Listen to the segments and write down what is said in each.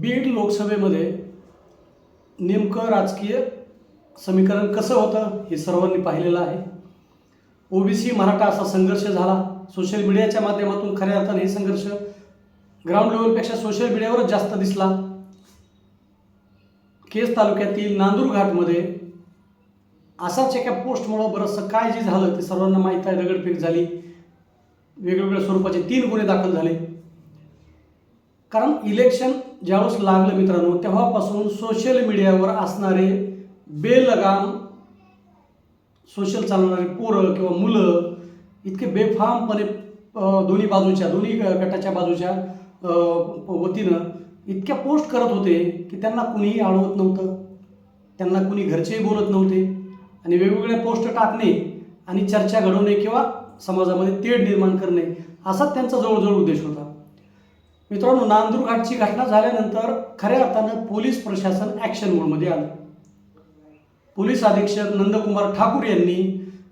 बीड लोकसभेमध्ये नेमकं राजकीय समीकरण कसं होतं हे सर्वांनी पाहिलेलं आहे. ओबीसी मराठा असा संघर्ष झाला. सोशल मीडियाच्या माध्यमातून खऱ्या अर्थाने हे संघर्ष ग्राउंड लेवलपेक्षा सोशल मीडियावरच जास्त दिसला. केस तालुक्यातील नांदूर घाटमध्ये असाच एका पोस्टमुळं बरंचसं काय जे झालं ते सर्वांना माहीत आहे. दगडफेक झाली. वेगवेगळ्या स्वरूपाचे तीन गुन्हे दाखल झाले. कारण इलेक्शन ज्यावेळेस लागलं मित्रांनो तेव्हापासून सोशल मीडियावर असणारे बेलगाम सोशल चालवणारे पोरं किंवा मुलं इतके बेफामपणे दोन्ही बाजूच्या दोन्ही ग- गटाच्या बाजूच्या वतीनं इतक्या पोस्ट करत होते की त्यांना कुणीही आळवत नव्हतं. त्यांना कुणी घरचेही बोलत नव्हते. आणि वेगवेगळ्या पोस्ट टाकणे आणि चर्चा घडवणे किंवा समाजामध्ये तेढ निर्माण करणे असा त्यांचा जवळजवळ उद्देश होता. मित्रांनो नांदुरघाटची घटना झाल्यानंतर खऱ्या अर्थानं पोलीस प्रशासन ॲक्शन मोडमध्ये आलं. पोलीस अधीक्षक नंदकुमार ठाकूर यांनी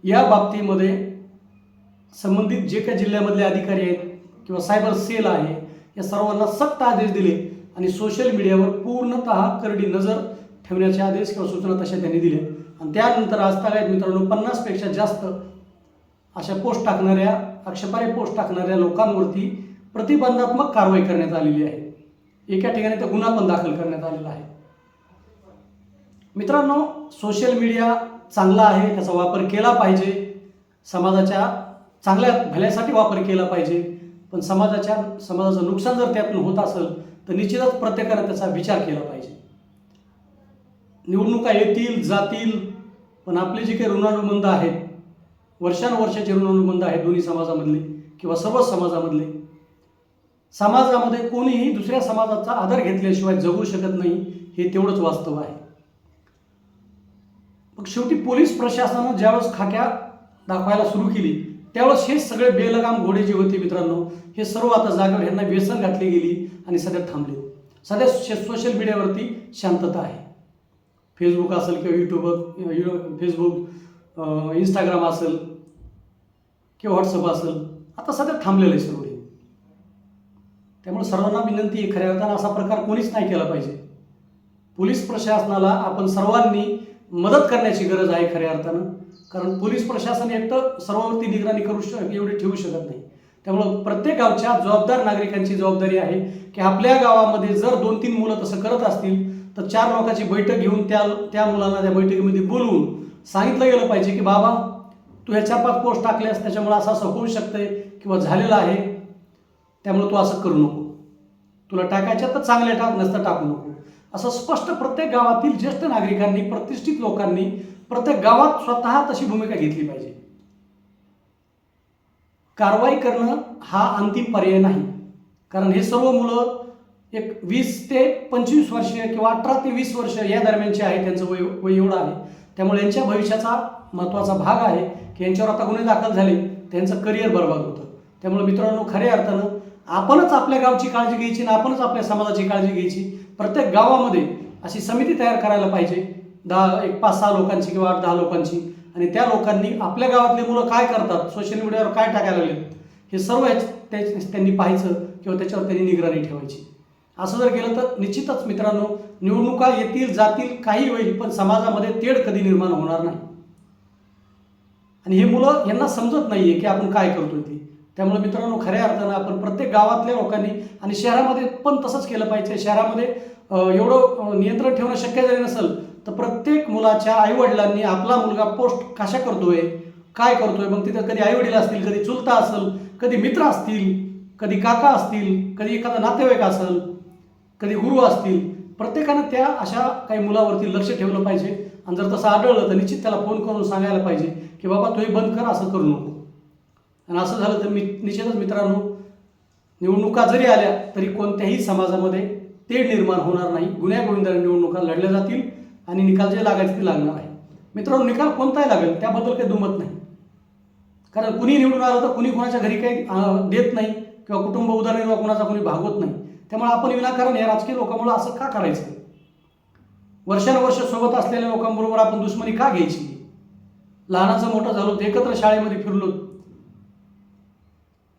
या बाबतीमध्ये संबंधित जे काही जिल्ह्यामधले अधिकारी आहेत किंवा सायबर सेल आहे या सर्वांना सक्त आदेश दिले आणि सोशल मीडियावर पूर्णतः करडी नजर ठेवण्याचे आदेश किंवा सूचना तशा त्यांनी दिल्या. आणि त्यानंतर आज तागायत मित्रांनो पन्नासपेक्षा जास्त अशा पोस्ट टाकणाऱ्या आक्षेपारे पोस्ट टाकणाऱ्या लोकांवरती प्रतिबंधात्मक कारवाई करण्यात आलेली आहे. एका ठिकाणी तर गुन्हा पण दाखल करण्यात आलेला आहे. मित्रांनो सोशल मीडिया चांगला आहे त्याचा वापर केला पाहिजे. समाजाच्या चांगल्या भल्यासाठी वापर केला पाहिजे. पण समाजाच्या समाजाचं नुकसान जर त्यातून होत असेल तर निश्चितच प्रत्येकानं त्याचा विचार केला पाहिजे. निवडणुका येतील जातील पण आपले जे काही ऋणानुबंध आहेत वर्षानुवर्षाचे ऋणानुबंध आहेत दोन्ही समाजामधले किंवा सर्वच समाजामधले समाजामध्ये कोणीही दुसऱ्या समाजाचा आदर घेतल्याशिवाय जगू शकत नाही हे तेवढंच वास्तव आहे. मग शेवटी पोलीस प्रशासनानं ज्यावेळेस खाक्या दाखवायला सुरू केली त्यावेळेस हे सगळे बेलगाम घोडे जे होते मित्रांनो हे सर्व आता जागेवर यांना व्यसन घातली गेली आणि सध्या थांबले. सध्या शे- सोशल मीडियावरती शांतता आहे. फेसबुक असेल किंवा यूट्यूब यु फेसबुक इंस्टाग्राम असेल किंवा व्हॉट्सअप असेल आता सध्या थांबलेलं आहे सर्व. त्यामुळे सर्वांना विनंती आहे खऱ्या अर्थानं असा प्रकार कोणीच नाही केला पाहिजे. पोलीस प्रशासनाला आपण सर्वांनी मदत करण्याची गरज आहे खऱ्या अर्थानं. कारण पोलीस प्रशासन एकटं सर्वांवरती निगराणी करू श एवढी ठेवू शकत नाही. त्यामुळं प्रत्येक गावच्या जबाबदार नागरिकांची जबाबदारी आहे की आपल्या गावामध्ये जर दोन तीन मुलं तसं करत असतील तर चार लोकांची बैठक घेऊन त्या त्या मुलांना त्या बैठकीमध्ये बोलवून सांगितलं गेलं पाहिजे की बाबा तू ह्या चार पाच पोस्ट टाकल्यास त्याच्यामुळे असं असं होऊ शकतंय किंवा झालेलं आहे. त्यामुळे तू असं करू नको. तुला टाकायच्या तर चांगल्या टाक नसतं टाकू नको. असं स्पष्ट प्रत्येक गावातील ज्येष्ठ नागरिकांनी प्रतिष्ठित लोकांनी प्रत्येक गावात स्वतः तशी भूमिका घेतली पाहिजे. कारवाई करणं हा अंतिम पर्याय नाही. कारण हे सर्व मुलं एक वीस ते पंचवीस वर्ष किंवा अठरा ते वीस वर्ष या दरम्यानचे आहे त्यांचं वय वय एवढं आहे. त्यामुळे यांच्या भविष्याचा महत्त्वाचा भाग आहे की यांच्यावर आता गुन्हे दाखल झाले त्यांचं करिअर बर्बाद होतं. त्यामुळे मित्रांनो खऱ्या अर्थानं आपणच आपल्या गावची काळजी घ्यायची आणि आपणच आपल्या समाजाची काळजी घ्यायची. प्रत्येक गावामध्ये अशी समिती तयार करायला पाहिजे. दहा एक पाच सहा लोकांची किंवा आठ दहा लोकांची. आणि त्या लोकांनी आपल्या गावातली मुलं काय करतात सोशल मीडियावर काय टाकायला लागले हे सर्व त्यांनी पाहायचं किंवा त्याच्यावर त्यांनी निगराणी ठेवायची. असं जर केलं तर निश्चितच मित्रांनो निवडणुका येतील जातील काही होईल पण समाजामध्ये तेढ कधी निर्माण होणार नाही. आणि हे मुलं यांना समजत नाहीये की आपण काय करतोय ते. त्यामुळे मित्रांनो खऱ्या अर्थानं आपण प्रत्येक गावातल्या लोकांनी आणि शहरामध्ये पण तसंच केलं पाहिजे. शहरामध्ये एवढं नियंत्रण ठेवणं शक्य जरी नसेल तर प्रत्येक मुलाच्या आईवडिलांनी आपला मुलगा पोस्ट कशा करतोय काय करतोय मग तिथं कधी आईवडील असतील कधी चुलता असेल कधी मित्र असतील कधी काका असतील कधी एखादा नातेवाईक असेल कधी गुरु असतील प्रत्येकानं त्या अशा काही मुलावरती लक्ष ठेवलं पाहिजे. आणि जर तसं आढळलं तर निश्चित त्याला फोन करून सांगायला पाहिजे की बाबा तू हे बंद कर असं करू नको. आणि असं झालं तर मी निश्चितच मित्रांनो निवडणुका जरी आल्या तरी कोणत्याही समाजामध्ये तेढ निर्माण होणार नाही. गुन्ह्यागोविंदाने निवडणुका लढल्या जातील आणि निकाल जे लागायचे ते लागणार आहे. मित्रांनो निकाल कोणताही लागेल त्याबद्दल काही दुमत नाही. कारण कुणी निवडून आलं तर कुणी कोणाच्या घरी काही देत नाही किंवा कुटुंब उदरनिर्वाह कोणाचा कोणी भागवत नाही. त्यामुळे आपण विनाकारण या राजकीय लोकांमुळे असं का करायचं? वर्षानुवर्ष सोबत असलेल्या लोकांबरोबर आपण दुश्मनी का घ्यायची? लहानाचं मोठं झालो तर एकत्र शाळेमध्ये फिरलो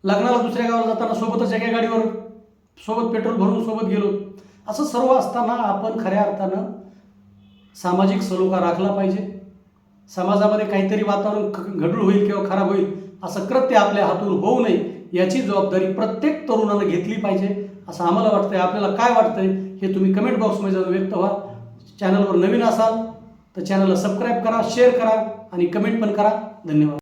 लग्नाला दुसऱ्या गावाला जाताना सोबतच एका गाडीवर सोबत पेट्रोल भरून सोबत गेलो. असं सर्व असताना आपण खऱ्या अर्थानं सामाजिक सलोखा राखला पाहिजे. समाजामध्ये काहीतरी वातावरण ख- होईल किंवा खराब होईल असं कृत्य आपल्या हातून होऊ नये याची जबाबदारी प्रत्येक तरुणानं घेतली पाहिजे. असं आम्हाला वाटतंय. आपल्याला काय वाटतंय हे तुम्ही कमेंट बॉक्समध्ये जाऊन व्यक्त व्हा. चॅनलवर नवीन असाल तर चॅनलला सबस्क्राईब करा शेअर करा आणि कमेंट पण करा. धन्यवाद.